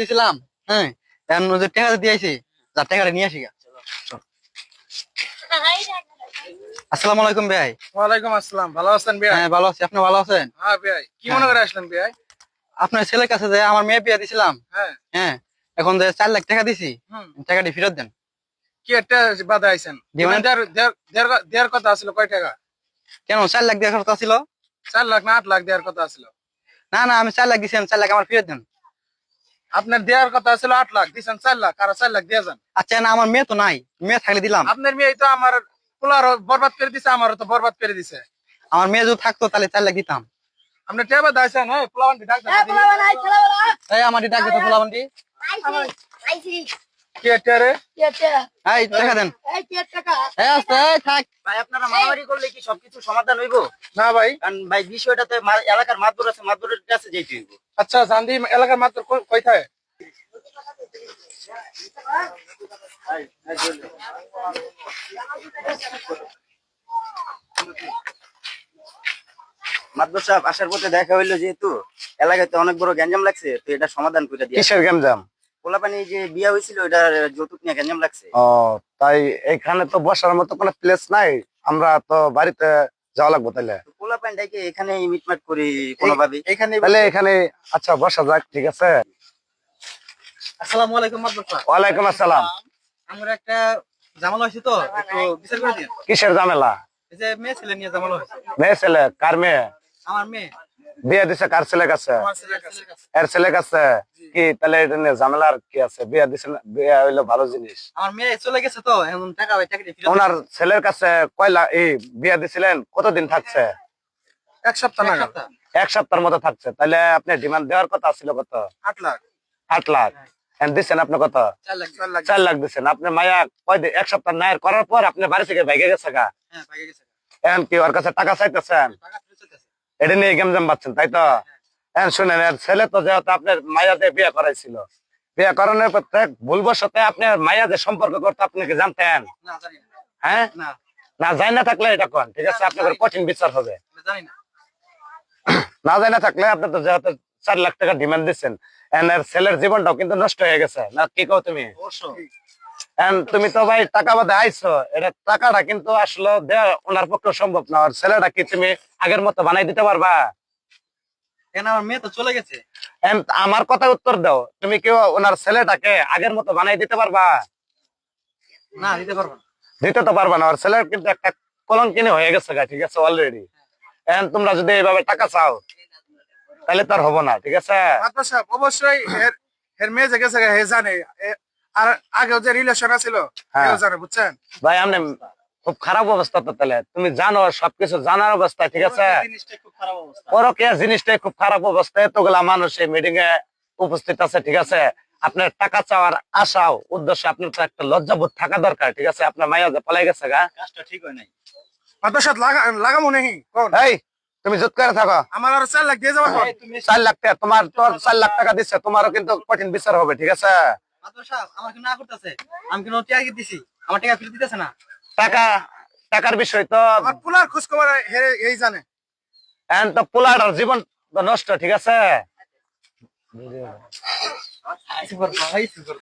দিয়েছিলাম হ্যাঁ এখন যে দিয়েছি যার টাকাটা নিয়ে আসি গা। চল। আসসালামু আলাইকুম ভাই। ওয়ালাইকুম আসসালাম ভালো আছেন বিয়াই হ্যাঁ ভালো আছি আপনি ভালো আছেন? হ্যাঁ কি মনে করে আসলেন বিয়াই আপনার ছেলের কাছে যে আমার মেয়ে বিয়ে দিছিলাম হ্যাঁ। হ্যাঁ এখন যে চার লাখ টাকা দিছি টাকাটি ফেরত দেন। কি একটা বাধা আইছেন? দেড়- দেড় কথা আছিল কয় টাকা? কেন চার লাখ দেওয়ার কথা ছিল? চার লাখ না আট লাখ দেওয়ার কথা আছিল? না না আমি চার লাখ দিছি চার লাখ আমার ফেরত দেন। আপনার দেওয়ার কথা ছিল আট লাখ দিছেন চার লাখ আর চার লাখ দিয়ে যান। আচ্ছা না আমার মেয়ে তো নাই মেয়ে থাকলে দিলাম। আপনার মেয়ে তো আমার পোলার বরবাদ করে দিছে আমারও তো বরবাদ করে দিছে। আমার মেয়ে যদি থাকতো তাহলে চার লাখ দিতাম। আপনি টেবা দাইছেন হ্যাঁ পোলাবান ডাক দেন। এই আমার ডাক দিতে বলাবন্টি কি একটা রে? এই টাকা দেন। এই আস্তে এই থাক। ভাই আপনারা মারামারি করলে কি সবকিছু সমাধান হইব? না ভাই। কারণ ভাই বিষয়টাতে মা- এলাকার মাতবর আছে মাতবরের কাছে যেতে হইব। আচ্ছা জানদি এলাকার মাত্র কই- থাকে? সাহেব আসার পথে দেখা হইল যেহেতু এলাকায় তো অনেক বড় গ্যাঞ্জাম লাগছে তো এটা সমাধান করে দিয়ে। কিসের গ্যাঞ্জাম? পোলাপানি যে বিয়া হয়েছিল এটা যৌতুক নিয়ে গ্যাঞ্জাম লাগছে। ও তাই এখানে তো বসার মতো কোনো প্লেস নাই। আমরা তো বাড়িতে যাওয়া লাগবো তাহলে এখানে মিটমাট করি কোনোভাবে। এখানে তাহলে এখানে আচ্ছা বসা যাক ঠিক আছে? আসসালামু আলাইকুম ওয়ালাইকুম আসসালাম। আমরা একটা জামাল হয়েছে তো একটু বিচার করে দিন। কিসের ঝামেলা? এই যে মেয়ে ছেলে নিয়ে জামাল হয়েছে। মেয়ে ছেলে কার মেয়ে? আমার মেয়ে। বিয়ে দিছে কার ছেলে কাছে। এর ছেলে কাছে? কি তাহলে এটা নিয়ে ঝামেলার কি আছে? বিয়ে দিছে না বিয়ে হইল ভালো জিনিস। আমার মেয়ে চলে গেছে তো এখন টাকা ভাই টাকা দিয়ে ওনার ছেলের কাছে কয়লা এই বিয়ে দিছিলেন কতদিন থাকছে? এক সপ্তাহ নাগাদ। এক সপ্তাহের মতো থাকছে তাহলে আপনি ডিমান্ড দেওয়ার কথা ছিল কত? আট লাখ। আট লাখ। দিচ্ছেন আপনি কত? চার লাখ। চার লাখ। চার লাখ দিচ্ছেন আপনি মায়া কয়দিন এক সপ্তাহ নায়ের করার পর আপনি বাড়ি থেকে ভেগে গেছে গা? হ্যাঁ এখন কি ওর কাছে টাকা চাইতেছেন? টাকা এটা নিয়ে গেম জাম পাচ্ছেন তাই তো? এখন শুনেন ছেলে তো যেহেতু আপনার মায়াতে বিয়ে করাইছিল বিয়ে করানোর পর ভুলবশত আপনার মায়া সম্পর্ক করতে আপনি জানতেন? না জানি না। হ্যাঁ? না। না না থাকলে এটা কোন? ঠিক আছে আপনার কঠিন বিচার হবে। না না। না থাকলে আপনি তো যেহেতু চার লাখ টাকা ডিমান্ড দিচ্ছেন এর ছেলের জীবনটাও কিন্তু নষ্ট হয়ে গেছে। না কি কও তুমি? তুমি তো ভাই টাকা বাদে আইছো এটা টাকাটা কিন্তু আসলে দেওয়া ওনার পক্ষে সম্ভব না আর ছেলেটা কি তুমি আগের মতো বানাই দিতে পারবা? কেন আমার মেয়ে তো চলে গেছে? আমার কথা উত্তর দাও। তুমি কেউ ওনার ছেলেটাকে আগের মতো বানাই দিতে পারবা? না দিতে পারব না। দিতে তো পারবা না। আর ছেলের কিন্তু একটা কলঙ্কিনী হয়ে গেছে গা ঠিক আছে অলরেডি এন্ড তোমরা যদি এইভাবে টাকা চাও তাহলে তার হব না ঠিক আছে? মাত্র অবশ্যই এর এর মেয়ে যে গেছে হে জানে। আর আগেও যে রিলেশন আছিল হ্যাঁ। জানে বুঝছেন? ভাই আপনি খুব খারাপ অবস্থা তো তাহলে। তুমি জানো সবকিছু জানার অবস্থা ঠিক আছে? জিনিসটা খুব খারাপ অবস্থা। পরকীয়া জিনিসটাই খুব খারাপ অবস্থা এতগুলা মানুষ এই মিটিং এ উপস্থিত আছে ঠিক আছে? আপনার টাকা চাওয়ার আশাও উদ্দেশ্য আপনার তো একটা লজ্জাবোধ থাকা দরকার ঠিক আছে? আপনার মাইয়া যে পলাই গেছে গা। কাজটা ঠিক হয় নাই। লাগামো এই তুমি জুত করে থাকো। আমার আর চার লাখ দিয়ে যাব চার লাখ টাকা তোমার তোর চার লাখ টাকা দিচ্ছে তোমারও কিন্তু কঠিন বিচার হবে ঠিক আছে? না করতেছে? আমি কিন্তু দিছি? আমার টাকা ফেরত দিতেছে না? টাকা টাকার বিষয় তো আমার পুলার খোঁজ খবর এই জানে। এখন তো পোলার জীবন তো নষ্ট ঠিক আছে?